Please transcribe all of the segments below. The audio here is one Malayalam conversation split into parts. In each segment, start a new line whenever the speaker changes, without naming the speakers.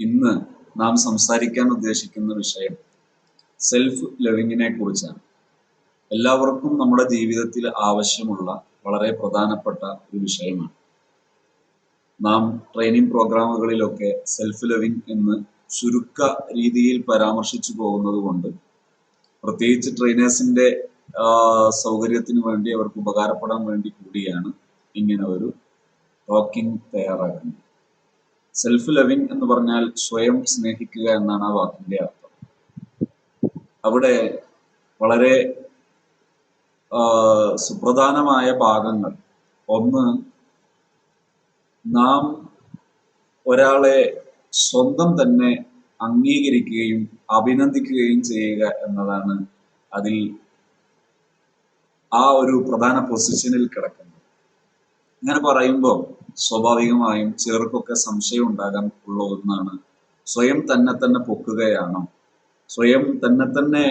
ഇന്ന് നാം സംസാരിക്കാൻ ഉദ്ദേശിക്കുന്ന വിഷയം സെൽഫ് ലവിങ്ങിനെ കുറിച്ചാണ്. എല്ലാവർക്കും നമ്മുടെ ജീവിതത്തിൽ ആവശ്യമുള്ള വളരെ പ്രധാനപ്പെട്ട ഒരു വിഷയമാണ്. നാം ട്രെയിനിങ് പ്രോഗ്രാമുകളിലൊക്കെ സെൽഫ് ലവിങ് എന്ന് ചുരുക്ക രീതിയിൽ പരാമർശിച്ചു പോകുന്നത് കൊണ്ട് പ്രത്യേകിച്ച് ട്രെയിനേഴ്സിന്റെ സൗകര്യത്തിന് വേണ്ടി അവർക്ക് ഉപകാരപ്പെടാൻ വേണ്ടി കൂടിയാണ് ഇങ്ങനെ ഒരു ടോക്കിംഗ് തയ്യാറാക്കുന്നത്. സെൽഫ് ലവിങ് എന്ന് പറഞ്ഞാൽ സ്വയം സ്നേഹിക്കുക എന്നാണ് ആ വാക്കിന്റെ അർത്ഥം. അവിടെ വളരെ സുപ്രധാനമായ ഭാഗങ്ങൾ. ഒന്ന് നാം ഒരാളെ സ്വന്തം തന്നെ അംഗീകരിക്കുകയും അഭിനന്ദിക്കുകയും ചെയ്യുക എന്നതാണ് അതിൽ ആ ഒരു പ്രധാന പൊസിഷനിൽ കിടക്കുന്നത്. ഇങ്ങനെ പറയുമ്പോൾ സ്വാഭാവികമായും ചിലർക്കൊക്കെ സംശയം ഉണ്ടാകാൻ ഉള്ള ഒന്നാണ്. സ്വയം തന്നെ തന്നെ പൊക്കുകയാണോ. സ്വയം തന്നെ തന്നെ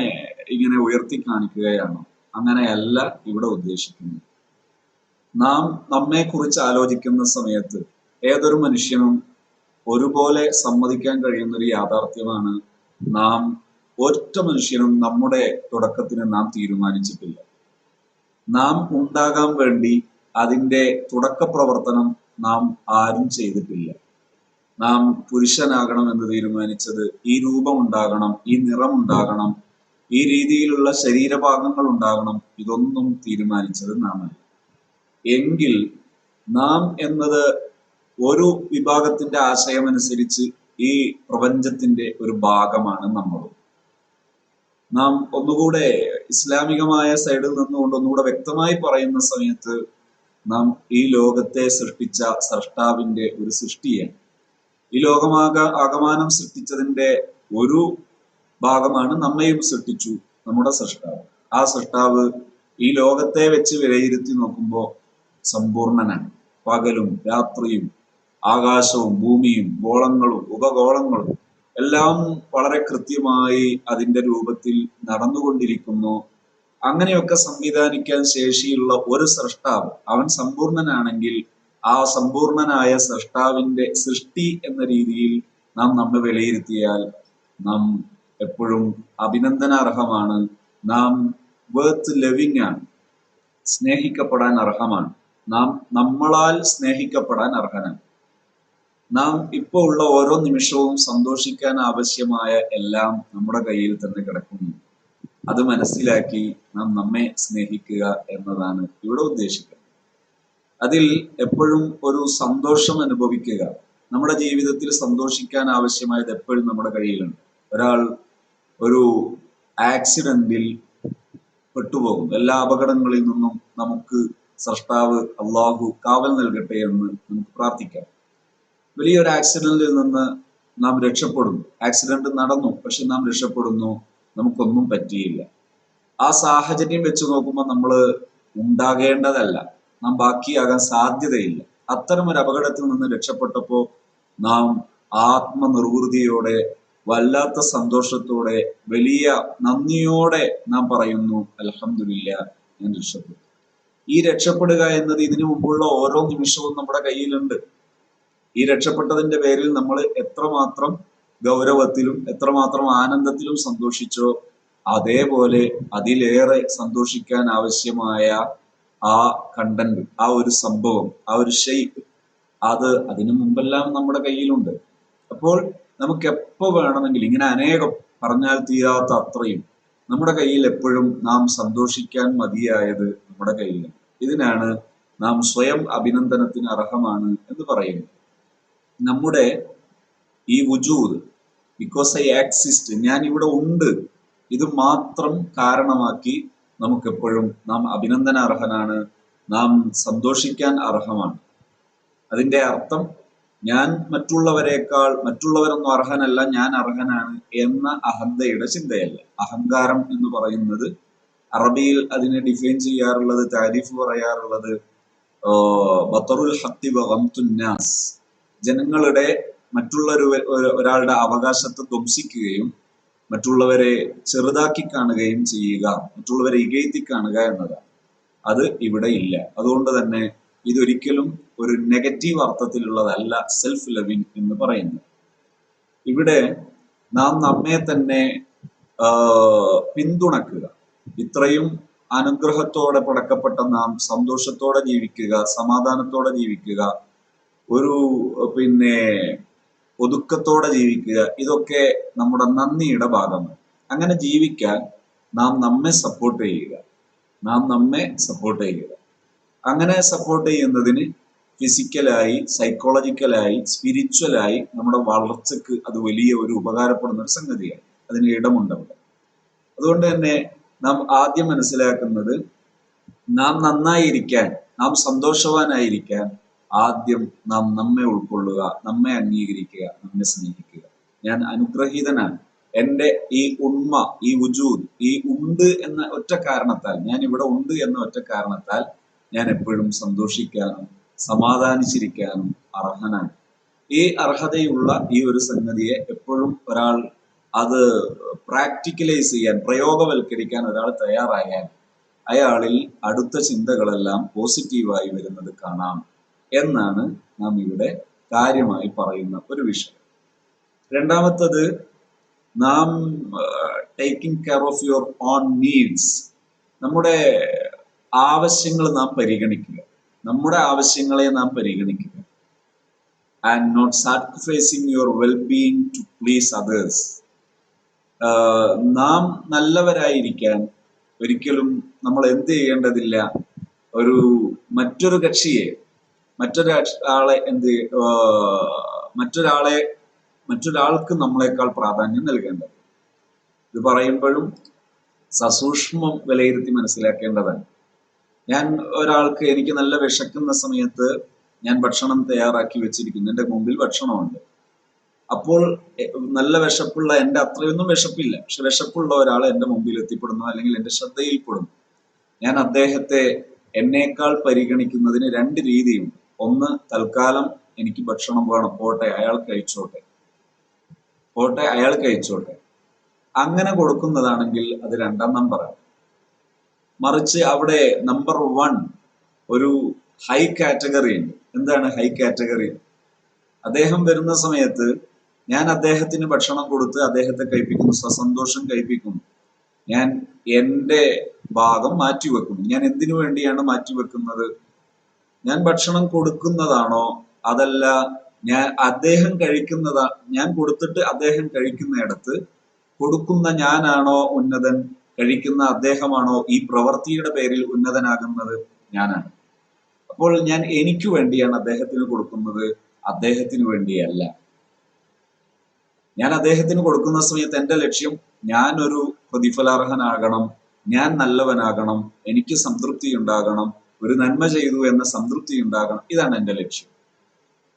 ഇങ്ങനെ ഉയർത്തി കാണിക്കുകയാണോ. അങ്ങനെയല്ല ഇവിടെ ഉദ്ദേശിക്കുന്നത്. നാം നമ്മെ കുറിച്ച് ആലോചിക്കുന്ന സമയത്ത് ഏതൊരു മനുഷ്യനും ഒരുപോലെ സമ്മതിക്കാൻ കഴിയുന്ന ഒരു യാഥാർത്ഥ്യമാണ് നാം ഒറ്റ മനുഷ്യനും നമ്മുടെ തുടക്കത്തിന് നാം തീരുമാനിച്ചിട്ടില്ല. നാം ഉണ്ടാകാൻ വേണ്ടി അതിന്റെ തുടക്ക പ്രവർത്തനം നാം ആരും ചെയ്തിട്ടില്ല. നാം പുരുഷനാകണം എന്ന് തീരുമാനിച്ചത് ഈ രൂപം ഉണ്ടാകണം ഈ നിറം ഉണ്ടാകണം ഈ രീതിയിലുള്ള ശരീരഭാഗങ്ങൾ ഉണ്ടാകണം. ഇതൊന്നും തീരുമാനിച്ചത് നാമല്ല. എങ്കിൽ നാം എന്നത് ഒരു വിഭാഗത്തിന്റെ ആശയമനുസരിച്ച് ഈ പ്രപഞ്ചത്തിന്റെ ഒരു ഭാഗമാണ് നമ്മളും. നാം ഒന്നുകൂടെ ഇസ്ലാമികമായ സൈഡിൽ നിന്നുകൊണ്ട് ഒന്നുകൂടെ വ്യക്തമായി പറയുന്ന സമയത്ത് നാം ഈ ലോകത്തെ സൃഷ്ടിച്ച സൃഷ്ടാവിന്റെ ഒരു സൃഷ്ടിയാണ് ഈ ലോകമാക ആകമാനം സൃഷ്ടിച്ചതിന്റെ ഒരു ഭാഗമാണ് നമ്മയും സൃഷ്ടിച്ചു നമ്മുടെ സൃഷ്ടാവ്. ആ സൃഷ്ടാവ് ഈ ലോകത്തെ വെച്ച് വിലയിരുത്തി നോക്കുമ്പോൾ സമ്പൂർണനാണ് പകലും രാത്രിയും ആകാശവും ഭൂമിയും ഗോളങ്ങളും ഉപഗോളങ്ങളും എല്ലാം വളരെ കൃത്യമായി അതിന്റെ രൂപത്തിൽ നടന്നുകൊണ്ടിരിക്കുന്നു. അങ്ങനെയൊക്കെ സംവിധാനിക്കാൻ ശേഷിയുള്ള ഒരു സൃഷ്ടാവ് അവൻ സമ്പൂർണനാണെങ്കിൽ ആ സമ്പൂർണനായ സൃഷ്ടാവിന്റെ സൃഷ്ടി എന്ന രീതിയിൽ നാം നമ്മെ വിലയിരുത്തിയാൽ നാം എപ്പോഴും അഭിനന്ദനാർഹമാണ്. നാം വേർത്ത് ലവിങ് ആണ്. സ്നേഹിക്കപ്പെടാൻ അർഹമാണ്. നാം നമ്മളാൽ സ്നേഹിക്കപ്പെടാൻ അർഹനാണ്. നാം ഇപ്പോൾ ഉള്ള ഓരോ നിമിഷവും സന്തോഷിക്കാൻ ആവശ്യമായ എല്ലാം നമ്മുടെ കയ്യിൽ തന്നെ കിടക്കുന്നു. അത് മനസ്സിലാക്കി നാം നമ്മെ സ്നേഹിക്കുക എന്നതാണ് ഇവിടെ ഉദ്ദേശിക്കുന്നത്. അതിൽ എപ്പോഴും ഒരു സന്തോഷം അനുഭവിക്കുക. നമ്മുടെ ജീവിതത്തിൽ സന്തോഷിക്കാൻ ആവശ്യമായത് എപ്പോഴും നമ്മുടെ കയ്യിലുണ്ട്. ഒരാൾ ഒരു ആക്സിഡന്റിൽ പെട്ടുപോകും എല്ലാ അപകടങ്ങളിൽ നിന്നും നമുക്ക് സൃഷ്ടാവ് അള്ളാഹു കാവൽ നൽകട്ടെ എന്ന് നമുക്ക് പ്രാർത്ഥിക്കാം. വലിയൊരു ആക്സിഡന്റിൽ നിന്ന് നാം രക്ഷപ്പെടുന്നു. ആക്സിഡന്റ് നടന്നു പക്ഷെ നാം രക്ഷപ്പെടുന്നു. നമുക്കൊന്നും പറ്റിയില്ല. ആ സാഹചര്യം വെച്ച് നോക്കുമ്പോൾ നമ്മൾ ഉണ്ടാകേണ്ടതല്ല. നാം ബാക്കിയാകാൻ സാധ്യതയില്ല. അത്തരം ഒരു അപകടത്തിൽ നിന്ന് രക്ഷപ്പെട്ടപ്പോൾ നാം ആത്മനിർവൃതിയോടെ വല്ലാത്ത സന്തോഷത്തോടെ വലിയ നന്ദിയോടെ നാം പറയുന്നു അലഹമില്ല ഞാൻ രക്ഷപ്പെട്ടു. ഈ രക്ഷപ്പെടുക എന്നത് ഇതിനു മുമ്പുള്ള ഓരോ നിമിഷവും നമ്മുടെ കയ്യിലുണ്ട്. ഈ രക്ഷപ്പെട്ടതിന്റെ പേരിൽ നമ്മൾ എത്രമാത്രം ഗൗരവത്തിലും എത്രമാത്രം ആനന്ദത്തിലും സന്തോഷിച്ചോ അതേപോലെ അതിലേറെ സന്തോഷിക്കാൻ ആവശ്യമായ ആ കണ്ടന്റ് ആ ഒരു സംഭവം ആ ഒരു ഷെയ്പ്പ് അത് അതിനു മുമ്പെല്ലാം നമ്മുടെ കയ്യിലുണ്ട്. അപ്പോൾ നമുക്ക് എപ്പോ വേണമെങ്കിൽ ഇങ്ങനെ അനേകം പറഞ്ഞാൽ തീരാത്ത അത്രയും നമ്മുടെ കയ്യിൽ എപ്പോഴും നാം സന്തോഷിക്കാൻ മതിയായത് നമ്മുടെ കയ്യിലുണ്ട്. ഇതിനാണ് നാം സ്വയം അഭിനന്ദനത്തിന് അർഹമാണ് എന്ന് പറയുന്നത്. നമ്മുടെ ഈ വുജൂദ് ബിക്കോസ് ഐ ആക്സിസ്റ്റ് ഞാൻ ഇവിടെ ഉണ്ട്. ഇത് മാത്രം കാരണമാക്കി നമുക്കെപ്പോഴും നാം അഭിനന്ദനാർഹനാണ് നാം സന്തോഷിക്കാൻ അർഹമാണ്. അതിന്റെ അർത്ഥം ഞാൻ മറ്റുള്ളവരെക്കാൾ മറ്റുള്ളവരൊന്നും അർഹനല്ല ഞാൻ അർഹനാണ് എന്ന അഹന്തയുടെ ചിന്തയല്ല. അഹങ്കാരം എന്ന് പറയുന്നത് അറബിയിൽ അതിനെ ഡിഫൈൻ ചെയ്യാറുള്ളത് താരിഫ് പറയാറുള്ളത് ബത്തറുൽ ഹത്തി ജനങ്ങളുടെ മറ്റുള്ള ഒരാളുടെ അവകാശത്തെ ധ്വംസിക്കുകയും മറ്റുള്ളവരെ ചെറുതാക്കി കാണുകയും ചെയ്യുക മറ്റുള്ളവരെ ഇകയത്തി കാണുക എന്നതാണ്. അത് ഇവിടെ ഇല്ല. അതുകൊണ്ട് തന്നെ ഇതൊരിക്കലും ഒരു നെഗറ്റീവ് അർത്ഥത്തിലുള്ളതല്ല സെൽഫ് ലവിങ് എന്ന് പറയുന്നത്. ഇവിടെ നാം നമ്മെ തന്നെ പിന്തുണക്കുക. ഇത്രയും അനുഗ്രഹത്തോടെ പടക്കപ്പെട്ട നാം സന്തോഷത്തോടെ ജീവിക്കുക സമാധാനത്തോടെ ജീവിക്കുക ഒരു പിന്നെ ഒതുക്കത്തോടെ ജീവിക്കുക. ഇതൊക്കെ നമ്മുടെ നന്ദിയുടെ ഭാഗമാണ്. അങ്ങനെ ജീവിക്കാൻ നാം നമ്മെ സപ്പോർട്ട് ചെയ്യുക. നാം നമ്മെ സപ്പോർട്ട് ചെയ്യുക. അങ്ങനെ സപ്പോർട്ട് ചെയ്യുന്നതിന് ഫിസിക്കലായി സൈക്കോളജിക്കലായി സ്പിരിച്വലായി നമ്മുടെ വളർച്ചക്ക് അത് വലിയ ഒരു ഉപകാരപ്പെടുന്ന ഒരു സംഗതിയാണ്. അതിന് ഇടമുണ്ടവിടെ അതുകൊണ്ട് തന്നെ നാം ആദ്യം മനസ്സിലാക്കുന്നത് നാം നന്നായിരിക്കാൻ നാം സന്തോഷവാനായിരിക്കാൻ ആദ്യം നാം നമ്മെ ഉൾക്കൊള്ളുക നമ്മെ അംഗീകരിക്കുക നമ്മെ സ്നേഹിക്കുക. ഞാൻ അനുഗ്രഹീതനാണ്. എന്റെ ഈ ഉണ്മ ഈ ഉജൂദ് ഈ ഉണ്ട് എന്ന ഒറ്റ കാരണത്താൽ ഞാൻ ഇവിടെ ഉണ്ട് എന്ന ഒറ്റ കാരണത്താൽ ഞാൻ എപ്പോഴും സന്തോഷിക്കാനും സമാധാനിച്ചിരിക്കാനും അർഹനാണ്. ഈ അർഹതയുള്ള ഈ ഒരു സംഗതിയെ എപ്പോഴും ഒരാൾ അത് പ്രാക്ടിക്കലൈസ് ചെയ്യാൻ പ്രയോഗവൽക്കരിക്കാൻ ഒരാൾ തയ്യാറായാൽ അയാളിൽ അടുത്ത ചിന്തകളെല്ലാം പോസിറ്റീവായി വരുന്നത് കാണാം. എന്നാണ് നാം ഇവിടെ കാര്യമായി പറയുന്ന ഒരു വിഷയം. രണ്ടാമത്തത് നാം taking care of your own needs നമ്മുടെ ആവശ്യങ്ങൾ നാം പരിഗണിക്കുക. നമ്മുടെ ആവശ്യങ്ങളെ നാം പരിഗണിക്കുക. And not sacrificing your wellbeing to please others നാം നല്ലവരായിരിക്കാൻ ഒരിക്കലും നമ്മൾ എന്ത് ചെയ്യേണ്ടതില്ല. ഒരു മറ്റൊരു കക്ഷിയെ മറ്റൊരു ആളെ എന്ത് മറ്റൊരാളെ മറ്റൊരാൾക്ക് നമ്മളെക്കാൾ പ്രാധാന്യം നൽകേണ്ടത്. ഇത് പറയുമ്പോഴും സസൂക്ഷ്മം വിലയിരുത്തി മനസ്സിലാക്കേണ്ടതാണ്. ഞാൻ ഒരാൾക്ക് എനിക്ക് നല്ല വിശക്കുന്ന സമയത്ത് ഞാൻ ഭക്ഷണം തയ്യാറാക്കി വെച്ചിരിക്കുന്നു. എന്റെ മുമ്പിൽ ഭക്ഷണമുണ്ട്. അപ്പോൾ നല്ല വിശപ്പുള്ള എന്റെ അത്രയൊന്നും വിശപ്പില്ല. പക്ഷെ വിശപ്പുള്ള ഒരാൾ എന്റെ മുമ്പിൽ എത്തിപ്പെടുന്നു അല്ലെങ്കിൽ എന്റെ ശ്രദ്ധയിൽപ്പെടുന്നു. ഞാൻ അദ്ദേഹത്തെ എന്നേക്കാൾ പരിഗണിക്കുന്നതിന് രണ്ട് രീതിയുണ്ട്. ഒന്ന് തൽക്കാലം എനിക്ക് ഭക്ഷണം വേണം. പോട്ടെ അയാൾ കഴിച്ചോട്ടെ. പോട്ടെ അയാൾ കഴിച്ചോട്ടെ. അങ്ങനെ കൊടുക്കുന്നതാണെങ്കിൽ അത് രണ്ടാം നമ്പറാണ് മറിച്ച് അവിടെ നമ്പർ വൺ ഒരു ഹൈ കാറ്റഗറി ഉണ്ട്. എന്താണ് ഹൈ കാറ്റഗറി അദ്ദേഹം വരുന്ന സമയത്ത് ഞാൻ അദ്ദേഹത്തിന് ഭക്ഷണം കൊടുത്ത് അദ്ദേഹത്തെ കഴിപ്പിക്കുന്നു സസന്തോഷം കഴിപ്പിക്കുന്നു. ഞാൻ എന്റെ ഭാഗം മാറ്റിവെക്കുന്നു. ഞാൻ എന്തിനു വേണ്ടിയാണ് മാറ്റിവെക്കുന്നത്? ഞാൻ ഭക്ഷണം കൊടുക്കുന്നതാണോ? അതല്ല ഞാൻ അദ്ദേഹം കഴിക്കുന്നതാ ഞാൻ കൊടുത്തിട്ട് അദ്ദേഹം കഴിക്കുന്നിടത്ത് കൊടുക്കുന്ന ഞാനാണോ ഉന്നതൻ? കഴിക്കുന്ന അദ്ദേഹമാണോ ഈ പ്രവൃത്തിയുടെ പേരിൽ ഉന്നതനാകുന്നത്? ഞാനാണ്. അപ്പോൾ ഞാൻ എനിക്ക് വേണ്ടിയാണ് അദ്ദേഹത്തിന് കൊടുക്കുന്നത്. അദ്ദേഹത്തിന് വേണ്ടിയല്ല. ഞാൻ അദ്ദേഹത്തിന് കൊടുക്കുന്ന സമയത്ത് എന്റെ ലക്ഷ്യം ഞാൻ ഒരു പ്രതിഫലാർഹനാകണം ഞാൻ നല്ലവനാകണം എനിക്ക് സംതൃപ്തി ഉണ്ടാകണം ഒരു നന്മ ചെയ്തു എന്ന സംതൃപ്തി ഉണ്ടാകണം. ഇതാണ് എന്റെ ലക്ഷ്യം.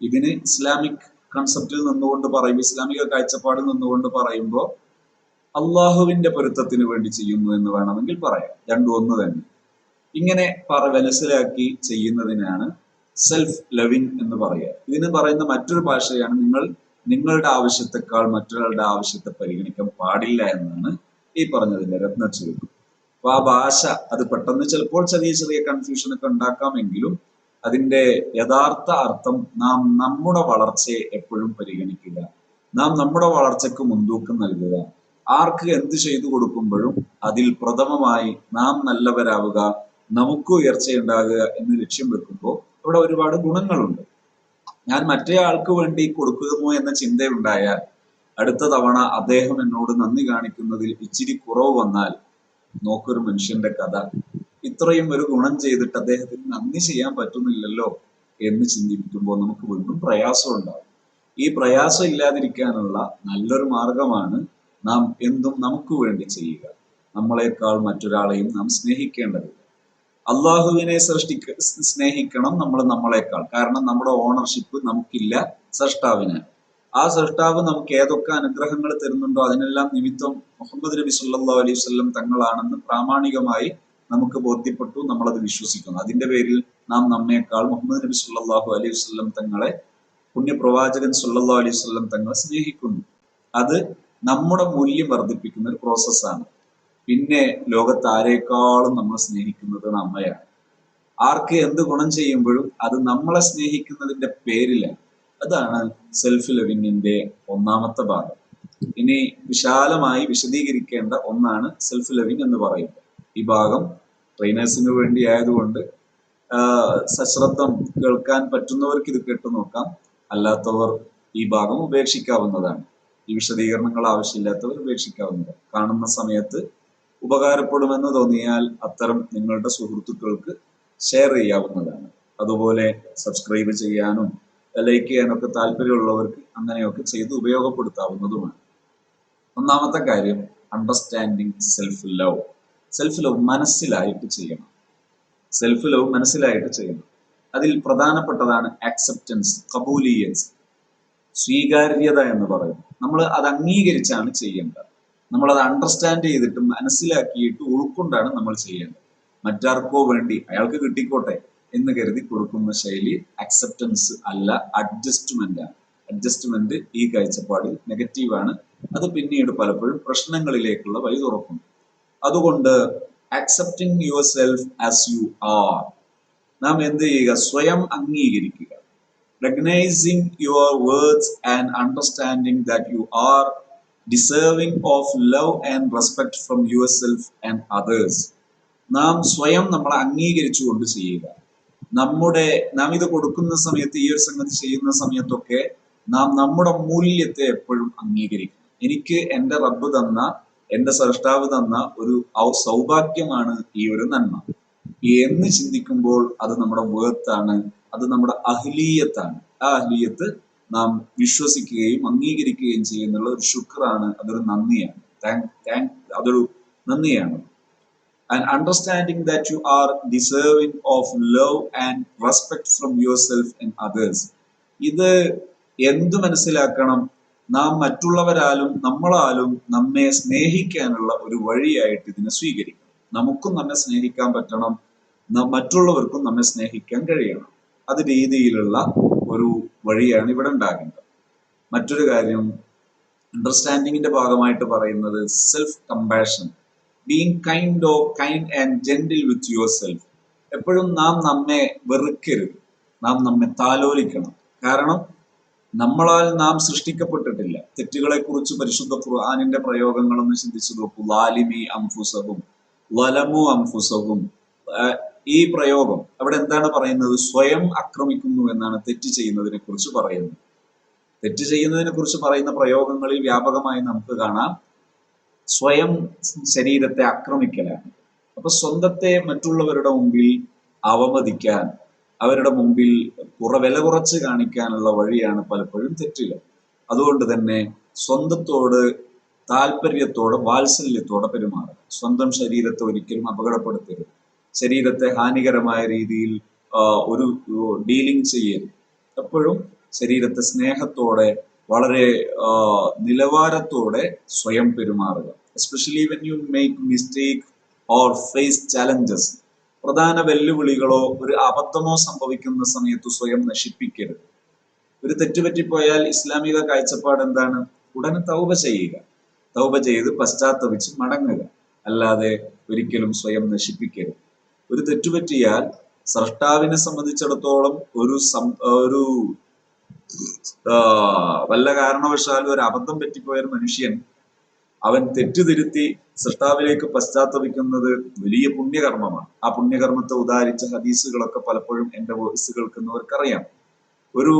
ഇതിന് ഇസ്ലാമിക് കൺസെപ്റ്റിൽ നിന്നുകൊണ്ട് പറയുമ്പോൾ ഇസ്ലാമിക കാഴ്ചപ്പാടിൽ നിന്നുകൊണ്ട് പറയുമ്പോൾ അള്ളാഹുവിന്റെ പൊരുത്തത്തിന് വേണ്ടി ചെയ്യുന്നു എന്ന് വേണമെങ്കിൽ പറയാം. രണ്ടു ഒന്ന് തന്നെ. ഇങ്ങനെ പറ മനസ്സിലാക്കി ചെയ്യുന്നതിനാണ് സെൽഫ് ലവിങ് എന്ന് പറയുക. ഇതിന് പറയുന്ന മറ്റൊരു ഭാഷയാണ് നിങ്ങൾ നിങ്ങളുടെ ആവശ്യത്തെക്കാൾ മറ്റൊരാളുടെ ആവശ്യത്തെ പരിഗണിക്കാൻ പാടില്ല എന്നാണ് ഈ പറഞ്ഞതിന്റെ രത്നച്ചുരുക്കം അപ്പൊ ആ ഭാഷ. അത് പെട്ടെന്ന് ചിലപ്പോൾ ചെറിയ ചെറിയ കൺഫ്യൂഷൻ ഒക്കെ ഉണ്ടാക്കാമെങ്കിലും അതിന്റെ യഥാർത്ഥ അർത്ഥം നാം നമ്മുടെ വളർച്ചയെ എപ്പോഴും പരിഗണിക്കുക നാം നമ്മുടെ വളർച്ചയ്ക്ക് മുൻതൂക്കം നൽകുക. ആർക്ക് എന്ത് ചെയ്തു കൊടുക്കുമ്പോഴും അതിൽ പ്രഥമമായി നാം നല്ലവരാവുക നമുക്ക് ഉയർച്ചയുണ്ടാകുക എന്ന് ലക്ഷ്യം വെക്കുമ്പോൾ ഇവിടെ ഒരുപാട് ഗുണങ്ങളുണ്ട്. ഞാൻ മറ്റേ ആൾക്ക് വേണ്ടി കൊടുക്കുമോ എന്ന ചിന്തയുണ്ടായാൽ അടുത്ത തവണ അദ്ദേഹം എന്നോട് നന്ദി കാണിക്കുന്നതിൽ ഇച്ചിരി കുറവ് വന്നാൽ നോക്കൊരു മനുഷ്യന്റെ കഥ. ഇത്രയും ഒരു ഗുണം ചെയ്തിട്ട് അദ്ദേഹത്തിന് നന്ദി ചെയ്യാൻ പറ്റുന്നില്ലല്ലോ എന്ന് ചിന്തിക്കുമ്പോൾ നമുക്ക് വീണ്ടും പ്രയാസം ഉണ്ടാകും. ഈ പ്രയാസം ഇല്ലാതിരിക്കാനുള്ള നല്ലൊരു മാർഗമാണ് നാം എന്തും നമുക്ക് വേണ്ടി ചെയ്യുക. നമ്മളെക്കാൾ മറ്റൊരാളെയും നാം സ്നേഹിക്കേണ്ടതില്ല. അള്ളാഹുവിനെ സൃഷ്ടിക്ക സ്നേഹിക്കണം നമ്മൾ നമ്മളെക്കാൾ. കാരണം നമ്മുടെ ഓണർഷിപ്പ് നമുക്കില്ല സൃഷ്ടാവിന്. ആ സൃഷ്ടാവ് നമുക്ക് ഏതൊക്കെ അനുഗ്രഹങ്ങൾ തരുന്നുണ്ടോ അതിനെല്ലാം നിമിത്തം മുഹമ്മദ് നബി സല്ലാ അലൈഹി വസല്ലം തങ്ങളാണെന്ന് പ്രാമാണികമായി നമുക്ക് ബോധ്യപ്പെട്ടു നമ്മളത് വിശ്വസിക്കുന്നു. അതിന്റെ പേരിൽ നാം നമ്മേക്കാൾ മുഹമ്മദ് നബി സല്ലാഹു അലൈഹി വസല്ലം തങ്ങളെ പുണ്യപ്രവാചകൻ സല്ലാ അലൈഹി വസല്ലം തങ്ങളെ സ്നേഹിക്കുന്നു. അത് നമ്മുടെ മൂല്യം വർദ്ധിപ്പിക്കുന്ന ഒരു പ്രോസസ്സാണ് പിന്നെ ലോകത്ത് ആരേക്കാളും നമ്മൾ സ്നേഹിക്കുന്നത് നമ്മയാണ്. ആർക്ക് എന്ത് ഗുണം ചെയ്യുമ്പോഴും അത് നമ്മളെ സ്നേഹിക്കുന്നതിന്റെ പേരിലാണ്. അതാണ് സെൽഫ് ലിവിങ്ങിന്റെ ഒന്നാമത്തെ ഭാഗം. ഇനി വിശാലമായി വിശദീകരിക്കേണ്ട ഒന്നാണ് സെൽഫ് ലിവിങ് എന്ന് പറയുന്നത്. ഈ ഭാഗം ട്രെയിനേഴ്സിന് വേണ്ടി ആയതുകൊണ്ട് സശ്രദ്ധം കേൾക്കാൻ പറ്റുന്നവർക്ക് ഇത് കേട്ടു നോക്കാം. അല്ലാത്തവർ ഈ ഭാഗം ഉപേക്ഷിക്കാവുന്നതാണ്. ഈ വിശദീകരണങ്ങൾ ആവശ്യമില്ലാത്തവർ ഉപേക്ഷിക്കാവുന്നതാണ്. കാണുന്ന സമയത്ത് ഉപകാരപ്പെടുമെന്ന് തോന്നിയാൽ അത്തരം നിങ്ങളുടെ സുഹൃത്തുക്കൾക്ക് ഷെയർ ചെയ്യാവുന്നതാണ്. അതുപോലെ സബ്സ്ക്രൈബ് ചെയ്യാനും ലൈക്ക് ചെയ്യാനൊക്കെ താല്പര്യമുള്ളവർക്ക് അങ്ങനെയൊക്കെ ചെയ്ത് ഉപയോഗപ്പെടുത്താവുന്നതുമാണ്. ഒന്നാമത്തെ കാര്യം understanding self love self love മനസ്സിലായിട്ട് ചെയ്യണം. സെൽഫ് ലവ് മനസ്സിലായിട്ട് ചെയ്യണം. അതിൽ പ്രധാനപ്പെട്ടതാണ് ആക്സെപ്റ്റൻസ് കബൂലിയൻസ്. സ്വീകാര്യത എന്ന് പറയുന്നത്. നമ്മൾ അത് അംഗീകരിച്ചാണ് ചെയ്യേണ്ടത്. നമ്മൾ അത് അണ്ടർസ്റ്റാൻഡ് ചെയ്തിട്ട് മനസ്സിലാക്കിയിട്ട് ഉൾക്കൊണ്ടാണ് നമ്മൾ ചെയ്യേണ്ടത്. മറ്റാർക്കോ വേണ്ടി അയാൾക്ക് കിട്ടിക്കോട്ടെ. എന്ന് കരുതി കൊടുക്കുന്ന ശൈലി അക്സെപ്റ്റൻസ് അല്ല അഡ്ജസ്റ്റ്മെന്റ് ആണ്. അഡ്ജസ്റ്റ്മെന്റ് ഈ കാഴ്ചപ്പാടിൽ നെഗറ്റീവാണ് അത് പിന്നീട് പലപ്പോഴും പ്രശ്നങ്ങളിലേക്കുള്ള വഴി തുറക്കും. അതുകൊണ്ട് accepting yourself as you are നാം എന്ത് ചെയ്യുക? സ്വയം അംഗീകരിക്കുക. Recognising your worth and understanding that you are deserving of love and respect from yourself and others നാം സ്വയം നമ്മളെ അംഗീകരിച്ചുകൊണ്ട് ചെയ്യുക. നമ്മുടെ നാം ഇത് കൊടുക്കുന്ന സമയത്ത് ഈ ഒരു സംഗതി ചെയ്യുന്ന സമയത്തൊക്കെ നാം നമ്മുടെ മൂല്യത്തെ എപ്പോഴും അംഗീകരിക്കണം. എനിക്ക് എന്റെ റബ്ബ് തന്ന എന്റെ സൃഷ്ടാവ് തന്ന ഒരു സൗഭാഗ്യമാണ് ഈ ഒരു നന്മ. എന്ന് ചിന്തിക്കുമ്പോൾ അത് നമ്മുടെ വേർത്താണ് അത് നമ്മുടെ അഹ്ലീയത്താണ്. ആ അഹ്ലീയത്ത് നാം വിശ്വസിക്കുകയും അംഗീകരിക്കുകയും ചെയ്യുന്നുള്ള ഒരു ശുക്രാണ് അതൊരു നന്ദിയാണ്. താങ്ക് താങ്ക് അതൊരു നന്ദിയാണ്. And understanding that you are deserving of love and respect from yourself and others. ഇത് എന്ത് മനസ്സിലാക്കണം? നാം മറ്റുള്ളവരാലും നമ്മളാലും നമ്മെ സ്നേഹിക്കാനുള്ള ഒരു വഴിയായിട്ട് ഇതിനെ സ്വീകരിക്കണം. നമുക്കും നമ്മെ സ്നേഹിക്കാൻ പറ്റണം. മറ്റുള്ളവർക്കും നമ്മെ സ്നേഹിക്കാൻ കഴിയണം. അത് രീതിയിലുള്ള ഒരു വഴിയാണ് ഇവിടെ ഉണ്ടാകേണ്ടത്. മറ്റൊരു കാര്യം അണ്ടർസ്റ്റാൻഡിങ്ങിന്റെ ഭാഗമായിട്ട് പറയുന്നത് self compassion being kind of kind and gentle with yourself എപ്പോഴും നാം നമ്മെ വെറുക്കരുത്. നാം നമ്മെ താലോലിക്കണം. കാരണം നമ്മളാൽ നാം സൃഷ്ടിക്കപ്പെട്ടിട്ടില്ല. തെറ്റുകളെ കുറിച്ച് പരിശുദ്ധ ഖുർആാനിന്റെ പ്രയോഗങ്ങളൊന്ന് ചിന്തിച്ചു നോക്കൂ. ലാലിമി അംഫുസവും വലമു അംഫുസവും ഈ പ്രയോഗം അവിടെ എന്താണ് പറയുന്നത്? സ്വയം ആക്രമിക്കുന്നു എന്നാണ് തെറ്റ് ചെയ്യുന്നതിനെ കുറിച്ച് പറയുന്നത്. തെറ്റ് ചെയ്യുന്നതിനെ കുറിച്ച് പറയുന്ന പ്രയോഗങ്ങളിൽ വ്യാപകമായി നമുക്ക് കാണാം. സ്വയം ശരീരത്തെ ആക്രമിക്കലാണ്. അപ്പൊ സ്വന്തത്തെ മറ്റുള്ളവരുടെ മുമ്പിൽ അവമതിക്കാൻ അവരുടെ മുമ്പിൽ കുറ വില കുറച്ച് കാണിക്കാനുള്ള വഴിയാണ് പലപ്പോഴും തെറ്റുകൾ. അതുകൊണ്ട് തന്നെ സ്വന്തത്തോട് താല്പര്യത്തോടെ വാത്സല്യത്തോടെ പെരുമാറുക. സ്വന്തം ശരീരത്തെ ഒരിക്കലും അപകടപ്പെടുത്തരുത്. ശരീരത്തെ ഹാനികരമായ രീതിയിൽ ഒരു ഡീലിംഗ് ചെയ്യരുത്. എപ്പോഴും ശരീരത്തെ സ്നേഹത്തോടെ വളരെ നിലവാരത്തോടെ സ്വയം പെരുമാറുക. Especially when you make mistake or face challenges പ്രധാന വെല്ലുവിളികളോ ഒരു അബദ്ധമോ സംഭവിക്കുന്ന സമയത്ത് സ്വയം നശിപ്പിക്കരുത്. ഒരു തെറ്റ് പറ്റിപ്പോയാൽ ഇസ്ലാമിക കാഴ്ചപ്പാട് എന്താണ്? ഉടനെ തൗബ ചെയ്യുക. തൗബ ചെയ്ത് പശ്ചാത്തപിച്ച് മടങ്ങുക. അല്ലാതെ ഒരിക്കലും സ്വയം നശിപ്പിക്കരുത്. ഒരു തെറ്റുപറ്റിയാൽ സ്രഷ്ടാവിനെ സംബന്ധിച്ചിടത്തോളം ഒരു സം ഒരു വല്ല കാരണവശാലും ഒരു അബദ്ധം പറ്റിപ്പോയ ഒരു മനുഷ്യൻ അവൻ തെറ്റുതിരുത്തി സൃഷ്ടാവിലേക്ക് പശ്ചാത്തപിക്കുന്നത് വലിയ പുണ്യകർമ്മമാണ്. ആ പുണ്യകർമ്മത്തെ ഉദാഹരിച്ച ഹദീസുകളൊക്കെ പലപ്പോഴും എന്റെ വോയിസ് കേൾക്കുന്നവർക്കറിയാം. ഒരു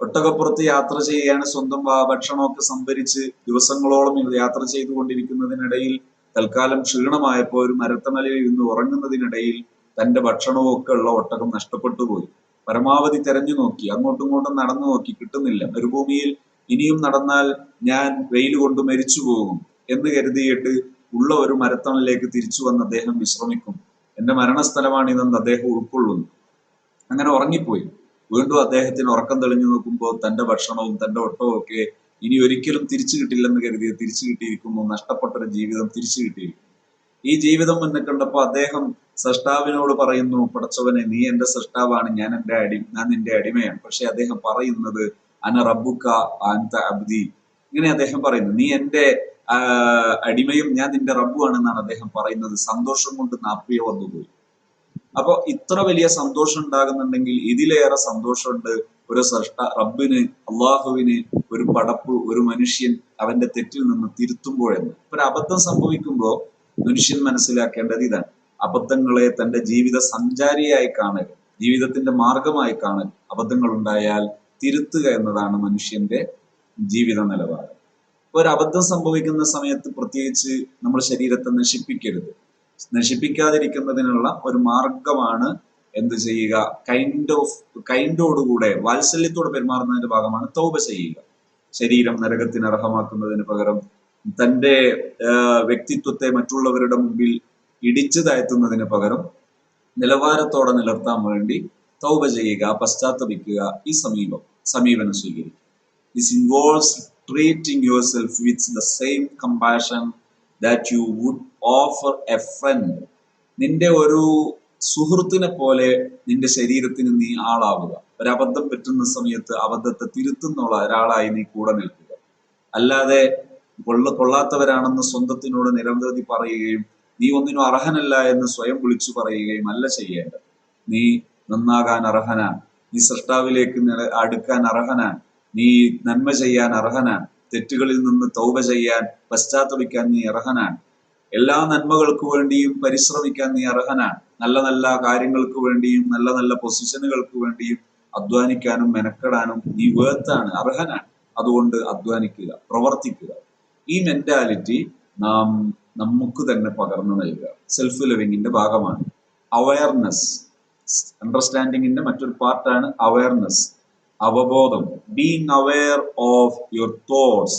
ഒട്ടകപ്പുറത്ത് യാത്ര ചെയ്യുകയാണ് സ്വന്തം ഭക്ഷണമൊക്കെ സംഭരിച്ച് ദിവസങ്ങളോളം യാത്ര ചെയ്തുകൊണ്ടിരിക്കുന്നതിനിടയിൽ തൽക്കാലം ക്ഷീണമായപ്പോൾ ഒരു മരത്തമലയിൽ ഇരുന്ന് ഉറങ്ങുന്നതിനിടയിൽ തന്റെ ഭക്ഷണവും ഒക്കെ ഉള്ള ഒട്ടകം നഷ്ടപ്പെട്ടു പോയി പരമാവധി തെരഞ്ഞു നോക്കി അങ്ങോട്ടും ഇങ്ങോട്ടും നടന്നു നോക്കി കിട്ടുന്നില്ല. മരുഭൂമിയിൽ ഇനിയും നടന്നാൽ ഞാൻ വെയിൽ കൊണ്ട് മരിച്ചു പോകും എന്ന് കരുതിയിട്ട് ഉള്ള ഒരു മരത്തണലിലേക്ക് തിരിച്ചു വന്ന് അദ്ദേഹം വിശ്രമിക്കും. എന്റെ മരണസ്ഥലമാണിതെന്ന് അദ്ദേഹം ഉൾക്കൊള്ളുന്നു. അങ്ങനെ ഉറങ്ങിപ്പോയി. വീണ്ടും അദ്ദേഹത്തിന് ഉറക്കം തെളിഞ്ഞു നോക്കുമ്പോൾ തന്റെ ഭക്ഷണവും തന്റെ ഒട്ടവും ഒക്കെ ഇനി ഒരിക്കലും തിരിച്ചു കിട്ടില്ലെന്ന് കരുതി തിരിച്ചു കിട്ടിയിരിക്കുന്നു നഷ്ടപ്പെട്ട ഒരു ജീവിതം തിരിച്ചു കിട്ടിയിരിക്കുന്നു. ഈ ജീവിതം എന്നെ കണ്ടപ്പോൾ അദ്ദേഹം സൃഷ്ടാവിനോട് പറയുന്നു പടച്ചവനെ നീ എന്റെ സൃഷ്ടാവാണ് ഞാൻ എന്റെ അടി ഞാൻ നിന്റെ അടിമയാണ്. പക്ഷെ അദ്ദേഹം പറയുന്നത് അന റബ്ബുക്ക അന്ത അബ്ദി. ഇങ്ങനെ അദ്ദേഹം പറയുന്നു. നീ എന്റെ അടിമയും ഞാൻ നിന്റെ റബ്ബുവാണെന്നാണ് അദ്ദേഹം പറയുന്നത്. സന്തോഷം കൊണ്ട് നാപ്പിയ വന്നുപോയി. അപ്പൊ ഇത്ര വലിയ സന്തോഷം ഉണ്ടാകുന്നുണ്ടെങ്കിൽ ഇതിലേറെ സന്തോഷമുണ്ട് ഒരു സൃഷ്ട റബ്ബിന് അള്ളാഹുവിന് ഒരു പടപ്പ് ഒരു മനുഷ്യൻ അവന്റെ തെറ്റിൽ നിന്ന് തിരുത്തുമ്പോഴെന്ന്. ഒരു അബദ്ധം സംഭവിക്കുമ്പോൾ മനുഷ്യൻ മനസ്സിലാക്കേണ്ടത് ഇതാണ്. അബദ്ധങ്ങളെ തന്റെ ജീവിത സഞ്ചാരിയായി കാണൽ ജീവിതത്തിന്റെ മാർഗമായി കാണൽ അബദ്ധങ്ങൾ ഉണ്ടായാൽ തിരുത്തുക എന്നതാണ് മനുഷ്യന്റെ ജീവിത നിലവാരം ഒരു അബദ്ധം സംഭവിക്കുന്ന സമയത്ത് പ്രത്യേകിച്ച് നമ്മുടെ ശരീരത്തെ നശിപ്പിക്കരുത്. നശിപ്പിക്കാതിരിക്കുന്നതിനുള്ള ഒരു മാർഗമാണ് എന്ത് ചെയ്യുക? കൈൻഡ് ഓഫ് കൈൻഡോടുകൂടെ വാത്സല്യത്തോടെ പെരുമാറുന്നതിന്റെ ഭാഗമാണ് തൗബ ചെയ്യുക. ശരീരം നരകത്തിന് അർഹമാക്കുന്നതിന് പകരം തന്റെ വ്യക്തിത്വത്തെ മറ്റുള്ളവരുടെ മുമ്പിൽ ഇടിച്ചു താഴ്ത്തുന്നതിന് പകരം നിലവാരത്തോടെ നിലർത്താൻ വേണ്ടി തൗപ ചെയ്യുക പശ്ചാത്തപിക്കുക ഈ സമീപം. സമീപനം സ്വീകരിക്കുക this involves treating yourself with the same compassion that you would offer a friend നിന്റെ ഒരു സുഹൃത്തിനെ പോലെ നിന്റെ ശരീരത്തിന് നീ ആളാവുക. ഒരു അബദ്ധം പറ്റുന്ന സമയത്ത് അബദ്ധത്തെ തിരുത്തുന്ന ഒരാളായി നീ കൂടെ നിൽക്കുക. അല്ലാതെ കൊള്ള കൊള്ളാത്തവരാണെന്ന് സ്വന്തത്തിനോട് നിരവധി പറയുകയും നീ ഒന്നിനും അർഹനല്ല എന്ന് സ്വയം വിളിച്ചു പറയുകയും അല്ല ചെയ്യേണ്ടത്. നീ നന്നാകാൻ അർഹനാൻ നീ സൃഷ്ടാവിലേക്ക് അടുക്കാൻ അർഹനാണ്. നീ നന്മ ചെയ്യാൻ അർഹനാണ്. തെറ്റുകളിൽ നിന്ന് തൗബ ചെയ്യാൻ പശ്ചാത്തപിക്കാൻ നീ അർഹനാണ്. എല്ലാ നന്മകൾക്ക് വേണ്ടിയും പരിശ്രമിക്കാൻ നീ അർഹനാണ്. നല്ല നല്ല കാര്യങ്ങൾക്ക് വേണ്ടിയും നല്ല നല്ല പൊസിഷനുകൾക്ക് വേണ്ടിയും അധ്വാനിക്കാനും മെനക്കെടാനും നീ വേർത്താണ് അർഹനാണ്. അതുകൊണ്ട് അധ്വാനിക്കുക പ്രവർത്തിക്കുക. ഈ മെന്റാലിറ്റി നാം നമുക്ക് തന്നെ പകർന്നു നൽകുക. സെൽഫ് ലിവിങ്ങിന്റെ ഭാഗമാണ്. അവയർനെസ് അണ്ടർസ്റ്റാൻഡിങ്ങിന്റെ മറ്റൊരു പാർട്ടാണ് അവയർനെസ് അവബോധം. Being aware of your thoughts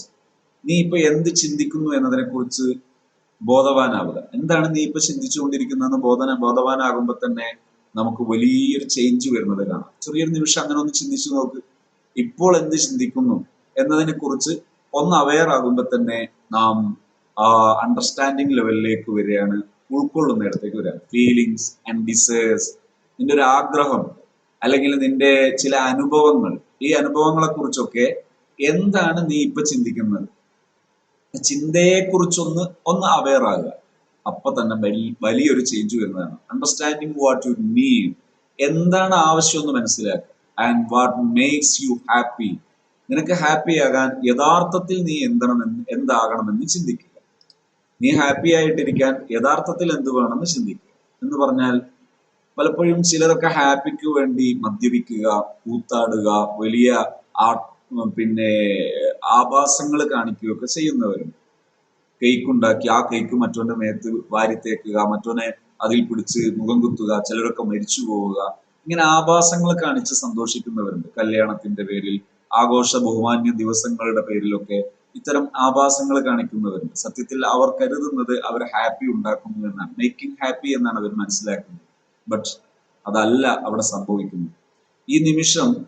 നീ ഇപ്പൊ എന്ത് ചിന്തിക്കുന്നു എന്നതിനെ കുറിച്ച് ബോധവാനാവുക. എന്താണ് നീ ഇപ്പൊ ചിന്തിച്ചുകൊണ്ടിരിക്കുന്നതെന്ന് ബോധന ബോധവാനാകുമ്പോൾ തന്നെ നമുക്ക് വലിയൊരു ചേഞ്ച് വരുന്നത് കാണാം. ചെറിയൊരു നിമിഷം അങ്ങനെ ഒന്ന് ചിന്തിച്ചു നോക്ക്. ഇപ്പോൾ എന്ത് ചിന്തിക്കുന്നു എന്നതിനെ കുറിച്ച് ഒന്ന് അവയർ ആകുമ്പോൾ തന്നെ നാം ആ അണ്ടർസ്റ്റാൻഡിങ് ലെവലിലേക്ക് വരികയാണ് ഉൾക്കൊള്ളുന്നിടത്തേക്ക് വരിക ഫീലിങ്സ് ആൻഡ് ഡിസേഴ്സ് നിന്റെ ഒരു ആഗ്രഹം അല്ലെങ്കിൽ നിന്റെ ചില അനുഭവങ്ങൾ ഈ അനുഭവങ്ങളെ കുറിച്ചൊക്കെ എന്താണ് നീ ഇപ്പൊ ചിന്തിക്കുന്നത്? ചിന്തയെ കുറിച്ചൊന്ന് ഒന്ന് അവെയർ ആകുക അപ്പൊ തന്നെ വലിയൊരു ചേഞ്ച് വരുന്നതാണ്. അണ്ടർസ്റ്റാൻഡിങ് വാട്ട് യു നീഡ് എന്താണ് ആവശ്യം എന്ന് മനസ്സിലാക്കുക. And what makes you happy നിനക്ക് ഹാപ്പി ആകാൻ യഥാർത്ഥത്തിൽ നീ എന്തണമെന്ന് എന്താകണമെന്ന് ചിന്തിക്കുക. നീ ഹാപ്പി ആയിട്ടിരിക്കാൻ യഥാർത്ഥത്തിൽ എന്ത് വേണമെന്ന് ചിന്തിക്കുക. എന്ന് പറഞ്ഞാൽ പലപ്പോഴും ചിലരൊക്കെ ഹാപ്പിക്ക് വേണ്ടി മദ്യപിക്കുക കൂത്താടുക വലിയ ആ പിന്നെ ആഭാസങ്ങൾ കാണിക്കുകയൊക്കെ ചെയ്യുന്നവരും. കേക്ക് ഉണ്ടാക്കി ആ കേക്ക് മറ്റോന്റെ മേത്ത് വാരിത്തേക്കുക മറ്റോനെ അതിൽ പിടിച്ച് മുഖം കുത്തുക ചിലരൊക്കെ മരിച്ചു പോവുക. ഇങ്ങനെ ആഭാസങ്ങൾ കാണിച്ച് സന്തോഷിക്കുന്നവരുണ്ട്. കല്യാണത്തിന്റെ പേരിൽ ആഘോഷ ബഹുമാന്യ ദിവസങ്ങളുടെ പേരിലൊക്കെ ഇത്തരം ആഭാസങ്ങൾ കാണിക്കുന്നവരുണ്ട്. സത്യത്തിൽ അവർ കരുതുന്നത് അവർ ഹാപ്പി ഉണ്ടാക്കുന്നു എന്നാണ്. മേക്കിംഗ് ഹാപ്പി എന്നാണ് അവർ മനസ്സിലാക്കുന്നത്. ബട്ട് അതല്ല അവിടെ സംഭവിക്കുന്നത്. ഈ നിമിഷം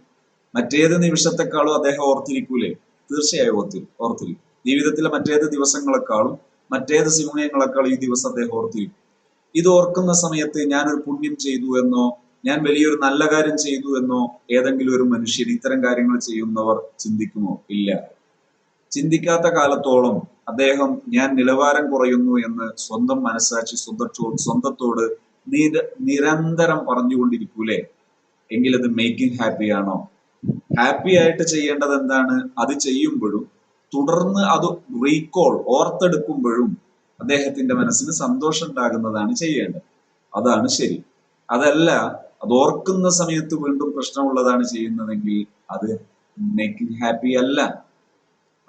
മറ്റേത് നിമിഷത്തെക്കാളും അദ്ദേഹം ഓർത്തിരിക്കൂലേ? തീർച്ചയായും ഓർത്തി ഓർത്തിരിക്കും. ജീവിതത്തിലെ മറ്റേത് ദിവസങ്ങളെക്കാളും മറ്റേത് സിംഹങ്ങളെക്കാളും ഈ ദിവസം അദ്ദേഹം ഓർത്തിരിക്കും. ഇത് ഓർക്കുന്ന സമയത്ത് ഞാനൊരു പുണ്യം ചെയ്തു എന്നോ ഞാൻ വലിയൊരു നല്ല കാര്യം ചെയ്തു എന്നോ ഏതെങ്കിലും ഒരു മനുഷ്യൻ ഇത്തരം കാര്യങ്ങൾ ചെയ്യുന്നവർ ചിന്തിക്കുമോ? ഇല്ല. ചിന്തിക്കാത്ത കാലത്തോളം അദ്ദേഹം ഞാൻ നിലവാരം കുറയുന്നു എന്ന് സ്വന്തം മനസ്സാക്ഷി സ്വന്തം സ്വന്തത്തോട് നിര നിരന്തരം പറഞ്ഞുകൊണ്ടിരിക്കൂലേ? എങ്കിൽ അത് മേക്കിംഗ് ഹാപ്പി ആണോ? ഹാപ്പി ആയിട്ട് ചെയ്യേണ്ടത് എന്താണ്? അത് ചെയ്യുമ്പോഴും തുടർന്ന് അത് റീകോൾ ഓർത്തെടുക്കുമ്പോഴും അദ്ദേഹത്തിന്റെ മനസ്സിന് സന്തോഷം ഉണ്ടാകുന്നതാണ് ചെയ്യേണ്ടത്. അതാണ് ശരി. അതല്ല അത് ഓർക്കുന്ന സമയത്ത് വീണ്ടും പ്രശ്നമുള്ളതാണ് ചെയ്യുന്നതെങ്കിൽ അത് മേക്കിംഗ് ഹാപ്പി അല്ല.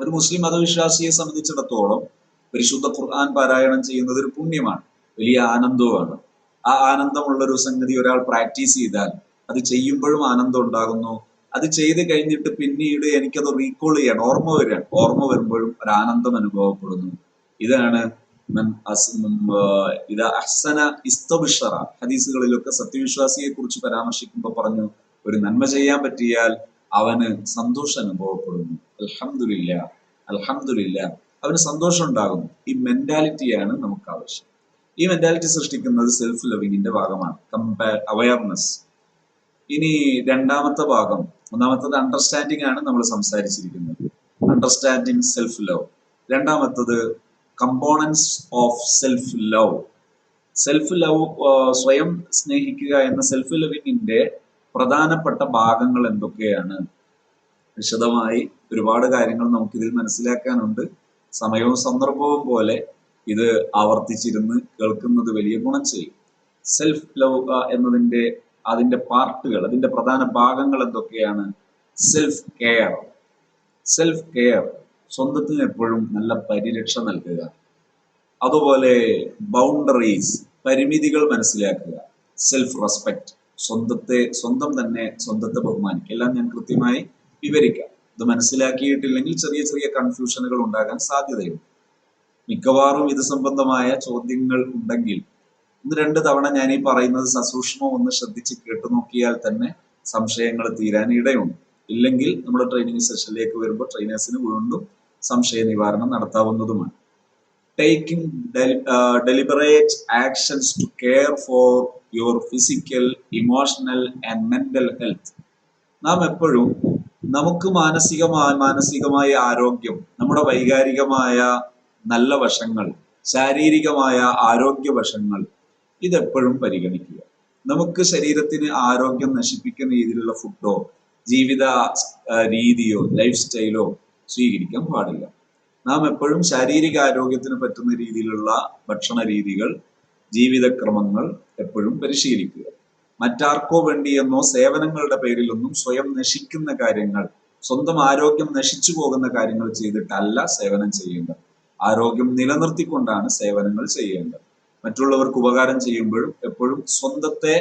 ഒരു മുസ്ലിം മതവിശ്വാസിയെ സംബന്ധിച്ചിടത്തോളം പരിശുദ്ധ ഖുർആൻ പാരായണം ചെയ്യുന്നത് ഒരു പുണ്യമാണ് വലിയ ആനന്ദവുമാണ്. ആ ആനന്ദമുള്ള ഒരു സംഗതി ഒരാൾ പ്രാക്ടീസ് ചെയ്താൽ അത് ചെയ്യുമ്പോഴും ആനന്ദം ഉണ്ടാകുന്നു. അത് ചെയ്ത് കഴിഞ്ഞിട്ട് പിന്നീട് എനിക്കത് റീകോൾ ചെയ്യാൻ ഓർമ്മ വരികയാണ്. ഓർമ്മ വരുമ്പോഴും ഒരു ആനന്ദം അനുഭവപ്പെടുന്നു. ഇതാണ് ഇത് അഹ്സന ഇസ്തബിഷറ. ഹദീസുകളിലൊക്കെ സത്യവിശ്വാസിയെ കുറിച്ച് പരാമർശിക്കുമ്പോൾ പറഞ്ഞു ഒരു നന്മ ചെയ്യാൻ പറ്റിയാൽ അവന് സന്തോഷം അനുഭവപ്പെടുന്നു. അൽഹമില്ല അൽഹമില്ല അവന് സന്തോഷം ഉണ്ടാകുന്നു. ഈ മെന്റാലിറ്റിയാണ് നമുക്ക് ആവശ്യം. ഈ മെന്റാലിറ്റി സൃഷ്ടിക്കുന്നത് സെൽഫ് ലവിങ്ങിന്റെ ഭാഗമാണ്. കമ്പയർ അവയർനെസ് ഇനി രണ്ടാമത്തെ ഭാഗം ഒന്നാമത്തത് അണ്ടർസ്റ്റാൻഡിംഗ് ആണ് നമ്മൾ സംസാരിച്ചിരിക്കുന്നത്. അണ്ടർസ്റ്റാൻഡിങ് സെൽഫ് ലവ് രണ്ടാമത്തത് components of self love self love സ്വയം സ്നേഹിക്കുക എന്ന സെൽഫ് ലവിങ്ങിന്റെ പ്രധാനപ്പെട്ട ഭാഗങ്ങൾ എന്തൊക്കെയാണ്? വിശദമായി ഒരുപാട് കാര്യങ്ങൾ നമുക്കിതിൽ മനസ്സിലാക്കാനുണ്ട്. സമയവും സന്ദർഭവും പോലെ ഇത് ആവർത്തിച്ചിരുന്ന് കേൾക്കുന്നത് വലിയ ഗുണം ചെയ്യും. സെൽഫ് ലവ് എന്നതിന്റെ അതിന്റെ പാർട്ടുകൾ അതിന്റെ പ്രധാന ഭാഗങ്ങൾ എന്തൊക്കെയാണ്? സെൽഫ് കെയർ സെൽഫ് കെയർ സ്വന്തത്തിന് എപ്പോഴും നല്ല പരിരക്ഷ നൽകുക. അതുപോലെ ബൗണ്ടറീസ് പരിമിതികൾ മനസ്സിലാക്കുക. സെൽഫ് റെസ്പെക്ട് സ്വന്തത്തെ സ്വന്തം തന്നെ സ്വന്തത്തെ ബഹുമാനിക്കുക. എല്ലാം ഞാൻ കൃത്യമായി വിവരിക്കാം. ഇത് മനസ്സിലാക്കിയിട്ടില്ലെങ്കിൽ ചെറിയ ചെറിയ കൺഫ്യൂഷനുകൾ ഉണ്ടാകാൻ സാധ്യതയുണ്ട്. മിക്കവാറും ഇത് സംബന്ധമായ ചോദ്യങ്ങൾ ഉണ്ടെങ്കിൽ ഒന്ന് രണ്ട് തവണ ഞാൻ ഈ പറയുന്നത് സസൂക്ഷ്മം ഒന്ന് ശ്രദ്ധിച്ച് കേട്ടു നോക്കിയാൽ തന്നെ സംശയങ്ങൾ തീരാൻ ഇടയുണ്ട്. ഇല്ലെങ്കിൽ നമ്മുടെ ട്രെയിനിങ് സെഷനിലേക്ക് വരുമ്പോൾ ട്രെയിനേഴ്സിന് വീണ്ടും സംശയ നിവാരണം നടത്താവുന്നതുമാണ്. Taking deliberate actions to care for your physical emotional and mental health നാം എപ്പോഴും നമുക്ക് മാനസികമായ മാനസികമായ ആരോഗ്യം നമ്മുടെ വൈകാരികമായ നല്ല വശങ്ങൾ ശാരീരികമായ ആരോഗ്യ വശങ്ങൾ ഇതെപ്പോഴും പരിഗണിക്കുക. നമുക്ക് ശരീരത്തിന് ആരോഗ്യം നശിപ്പിക്കുന്ന രീതിയിലുള്ള ഫുഡോ ജീവിത രീതിയോ ലൈഫ് സ്റ്റൈലോ സ്വീകരിക്കാൻ പാടില്ല. നാം എപ്പോഴും ശാരീരിക ആരോഗ്യത്തിന് പറ്റുന്ന രീതിയിലുള്ള ഭക്ഷണ രീതികൾ ജീവിതക്രമങ്ങൾ എപ്പോഴും പരിശീലിക്കുക. മറ്റാർക്കോ വേണ്ടിയെന്നോ സേവനങ്ങളുടെ പേരിലൊന്നും സ്വയം നശിക്കുന്ന കാര്യങ്ങൾ സ്വന്തം ആരോഗ്യം നശിച്ചു പോകുന്ന കാര്യങ്ങൾ ചെയ്തിട്ടല്ല സേവനം ചെയ്യേണ്ടത്. ആരോഗ്യം നിലനിർത്തിക്കൊണ്ടാണ് സേവനങ്ങൾ ചെയ്യേണ്ടത്. മറ്റുള്ളവർക്ക് ഉപകാരം ചെയ്യുമ്പോഴും എപ്പോഴും സ്വന്തത്തെ